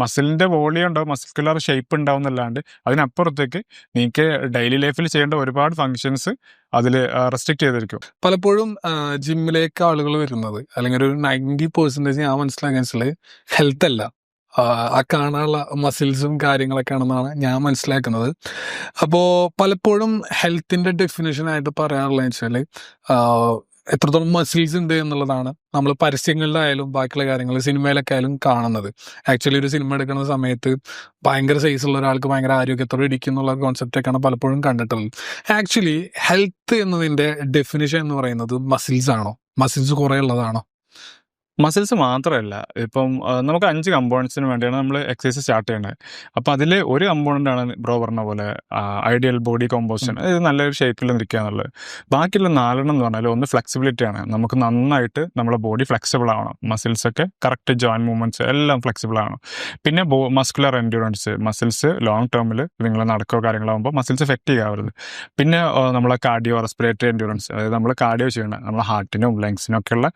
മസിലിന്റെ volume ഉണ്ടാവും muscular shape ഉണ്ടാവും എന്നല്ലാണ്ട് അതിനപ്പുറത്തേക്ക് നിങ്ങൾക്ക് ഡെയിലി ലൈഫിൽ ചെയ്യേണ്ട ഒരുപാട് ഫങ്ഷൻസ് അതിൽ റെസ്ട്രിക്ട് ചെയ്തിരിക്കും. പലപ്പോഴും ജിമ്മിലേക്ക് ആളുകൾ വരുന്നത് അല്ലെങ്കിൽ ഒരു നയന്റി പെർസെന്റേജ് ഞാൻ മനസ്സിലാക്കാൻ വെച്ചാൽ ഹെൽത്ത് അല്ല. ആ, ആ കാണാനുള്ള മസിൽസും കാര്യങ്ങളൊക്കെ ആണെന്നാണ് ഞാൻ മനസ്സിലാക്കുന്നത്. അപ്പോൾ പലപ്പോഴും ഹെൽത്തിന്റെ ഡെഫിനേഷനായിട്ട് പറയാറുള്ളത് വെച്ചാൽ എത്രത്തോളം മസിൽസ് ഉണ്ട് എന്നുള്ളതാണ് നമ്മൾ പരസ്യങ്ങളിലായാലും ബാക്കിയുള്ള കാര്യങ്ങൾ സിനിമയിലൊക്കെ ആയാലും കാണുന്നത്. ആക്ച്വലി ഒരു സിനിമ എടുക്കുന്ന സമയത്ത് ഭയങ്കര ഉള്ള ഒരാൾക്ക് ഭയങ്കര ആരോഗ്യത്തോടെ ഇരിക്കുന്നുള്ള കോൺസെപ്റ്റൊക്കെയാണ് പലപ്പോഴും കണ്ടിട്ടുള്ളത്. ആക്ച്വലി ഹെൽത്ത് എന്നതിന്റെ ഡെഫിനിഷൻ എന്ന് പറയുന്നത് മസിൽസ് ആണോ? മസിൽസ് കുറേ ഉള്ളതാണോ? മസിൽസ് മാത്രമല്ല. ഇപ്പം നമുക്ക് അഞ്ച് കമ്പോണൻസിന് വേണ്ടിയാണ് നമ്മൾ എക്സസൈസ് സ്റ്റാർട്ട് ചെയ്യുന്നത് അപ്പോൾ അതിൽ ഒരു കമ്പോണന്റ് ആണ് ബ്രോ പറഞ്ഞ പോലെ ഐഡിയൽ ബോഡി കോമ്പോസിഷൻ ഇത് നല്ലൊരു ഷേപ്പിൽ നിൽക്കുക എന്നുള്ളത്. ബാക്കിയുള്ള നാലെണ്ണം എന്ന് പറഞ്ഞാൽ ഒന്ന് ഫ്ലെക്സിബിലിറ്റി ആണ്. നമുക്ക് നന്നായിട്ട് നമ്മുടെ ബോഡി ഫ്ലെക്സിബിൾ ആവണം. മസിൽസ് ഒക്കെ കറക്റ്റ് ജോയിൻ മൂവ്മെന്റ്സ് എല്ലാം ഫ്ലെക്സിബിൾ ആവണം. പിന്നെ ബോ മസ്കുലർ എൻഡ്യൂറൻസ് മസിൽസ് ലോങ് ടേമിൽ നിങ്ങൾ നടക്കുകയോ കാര്യങ്ങളാകുമ്പോൾ മസിൽസ് എഫക്റ്റ് ചെയ്യാവരുത്. പിന്നെ നമ്മളെ കാർഡിയോ റെസ്പിറേറ്ററി എൻഡ്യൂറൻസ് അതായത് നമ്മൾ കാർഡിയോ ചെയ്യണം നമ്മളെ ഹാർട്ടിനും ലങ്സിനും ഒക്കെയുള്ള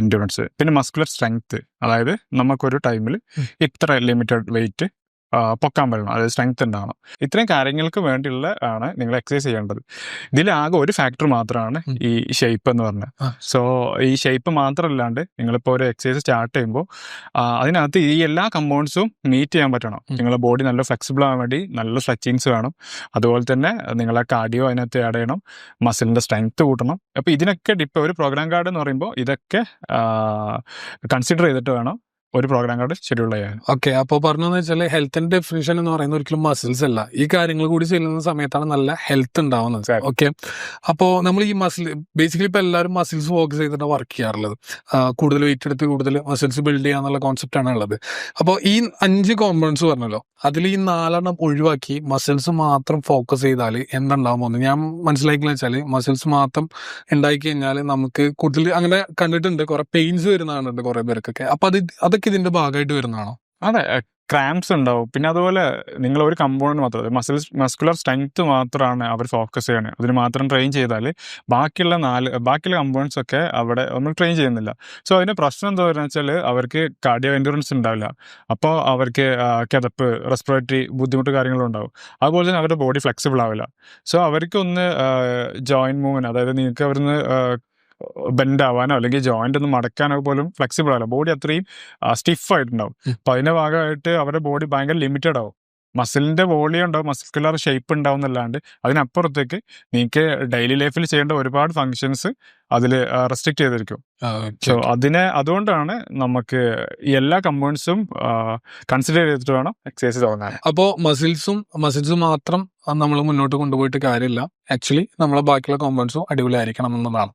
എൻഡ്യൂറൻസ് പിന്നെ മസ്കുലർ സ്ട്രെങ്ത് അതായത് നമുക്കൊരു ടൈമിൽ. ഇത്ര ലിമിറ്റഡ് വെയിറ്റ് പൊക്കാൻ പറ്റണം അതായത് സ്ട്രെങ്ത് ഉണ്ടാവണം. ഇത്രയും കാര്യങ്ങൾക്ക് വേണ്ടിയുള്ള ആണ് നിങ്ങൾ എക്സസൈസ് ചെയ്യേണ്ടത്. ഇതിലാകെ ഒരു ഫാക്ടർ മാത്രമാണ് ഈ ഷേപ്പ് എന്ന് പറഞ്ഞത് സോ ഈ ഷേപ്പ് മാത്രമല്ലാണ്ട് നിങ്ങളിപ്പോൾ ഒരു എക്സസൈസ് സ്റ്റാർട്ട് ചെയ്യുമ്പോൾ അതിനകത്ത് ഈ എല്ലാ കമ്പോണ്ട്സും മീറ്റ് ചെയ്യാൻ പറ്റണം. നിങ്ങളുടെ ബോഡി നല്ല ഫ്ലെക്സിബിൾ ആവാൻ വേണ്ടി നല്ല സ്ട്രെച്ചിങ്സ് വേണം. അതുപോലെ തന്നെ നിങ്ങളെ കാർഡിയോ അതിനകത്ത് ആഡ് ചെയ്യണം. മസിലിന്റെ സ്ട്രെങ്ത് കൂട്ടണം. അപ്പോൾ ഇതിനൊക്കെ ഡിപ്പ് ഒരു പ്രോഗ്രാം കാർഡ് എന്ന് പറയുമ്പോൾ ഇതൊക്കെ കൺസിഡർ ചെയ്തിട്ട് വേണം ഒരു പ്രോഗ്രാം കാർഡ് ഷെഡ്യൂൾ ചെയ്യാൻ. ഓക്കെ അപ്പോൾ പറഞ്ഞതെന്ന് വെച്ചാൽ ഹെൽത്തിന്റെ ഡെഫിനിഷൻ എന്ന് പറയുന്നത് ഒരിക്കലും മസിൽസ് അല്ല. ഈ കാര്യങ്ങൾ കൂടി ചെയ്യുന്ന സമയത്താണ് നല്ല ഹെൽത്ത് ഉണ്ടാവുന്നത്. ഓക്കെ അപ്പോൾ നമ്മൾ ഈ മസിൽ ബേസിക്കലി ഇപ്പോൾ എല്ലാവരും മസിൽസ് ഫോക്കസ് ചെയ്തിട്ട് വർക്ക് ചെയ്യാറുള്ളത്. കൂടുതൽ വെയിറ്റ് എടുത്ത് കൂടുതൽ മസിൽസ് ബിൽഡ് ചെയ്യാന്നുള്ള കോൺസെപ്റ്റ് ആണ് ഉള്ളത്. അപ്പോൾ ഈ അഞ്ച് കോമ്പണൻസ് പറഞ്ഞല്ലോ അതിൽ ഈ നാലെണ്ണം ഒഴിവാക്കി മസിൽസ് മാത്രം ഫോക്കസ് ചെയ്താൽ എന്തുണ്ടാവുമെന്ന് ഞാൻ മനസ്സിലാക്കിയെന്ന് വെച്ചാൽ മസിൽസ് മാത്രം ഉണ്ടാക്കി കഴിഞ്ഞാൽ നമുക്ക് കൂടുതൽ അങ്ങനെ കണ്ടിട്ടുണ്ട് കുറെ പെയിൻസ് വരുന്ന കാണുന്നുണ്ട് കുറെ പേർക്കൊക്കെ. അപ്പൊ അത് അതൊക്കെ ഇതിന്റെ ഭാഗമായിട്ട് വരുന്നതാണോ? അതെ ക്രാംസ് ഉണ്ടാവും. പിന്നെ അതുപോലെ നിങ്ങൾ ഒരു കമ്പോണന്റ് മാത്രം മസിൽ മസ്കുലർ സ്ട്രെങ്ത് മാത്രമാണ് അവർ ഫോക്കസ് ചെയ്യണേ. അതിന് മാത്രം ട്രെയിൻ ചെയ്താൽ ബാക്കിയുള്ള നാല് ബാക്കിയുള്ള കമ്പോണൻസ് ഒക്കെ അവിടെ നമ്മൾ ട്രെയിൻ ചെയ്യുന്നില്ല. സോ അതിന്റെ പ്രശ്നം എന്താ പറയുക വെച്ചാൽ അവർക്ക് കാർഡിയോ എൻഡുറൻസ് ഉണ്ടാവില്ല. അപ്പോൾ അവർക്ക് കിതപ്പ് റെസ്പിറേറ്ററി ബുദ്ധിമുട്ട് കാര്യങ്ങളും ഉണ്ടാവും. അതുപോലെ തന്നെ അവരുടെ ബോഡി ഫ്ലെക്സിബിൾ ആവില്ല. സോ അവർക്ക് ഒന്ന് മൂവ്മെന്റ് മൂവ്മെന്റ് അതായത് നിങ്ങൾക്ക് അവിടുന്ന് ബെൻഡ് ആവാനോ അല്ലെങ്കിൽ ജോയിന്റ് ഒന്ന് മടക്കാനോ പോലും ഫ്ലെക്സിബിൾ ആവില്ല ബോഡി അത്രയും സ്റ്റിഫ് ആയിട്ടുണ്ടാവും. അപ്പൊ അതിന്റെ ഭാഗമായിട്ട് അവരുടെ ബോഡി ഭയങ്കര ലിമിറ്റഡ് ആവും മസിലിന്റെ വോളിയം ഉണ്ടാവും മസ്കുലർ ഷേപ്പ് ഉണ്ടാവും എന്നല്ലാണ്ട് അതിനപ്പുറത്തേക്ക് നിങ്ങൾക്ക് ഡെയിലി ലൈഫിൽ ചെയ്യേണ്ട ഒരുപാട് ഫങ്ഷൻസ് അതിൽ റെസ്ട്രിക്ട് ചെയ്തിരിക്കും. സോ അതിനെ അതുകൊണ്ടാണ് നമുക്ക് എല്ലാ കമ്പോണൻസും കൺസിഡർ ചെയ്തിട്ട് വേണം എക്സസൈസ് തുടങ്ങാൻ. അപ്പോൾ മസിൽസും മസിൽസും മാത്രം നമ്മൾ മുന്നോട്ട് കൊണ്ടുപോയിട്ട് കാര്യമില്ല. ആക്ച്വലി നമ്മളെ ബാക്കിയുള്ള കോമ്പൗണ്ട്സും അടിപൊളിയായിരിക്കണം എന്നതാണ്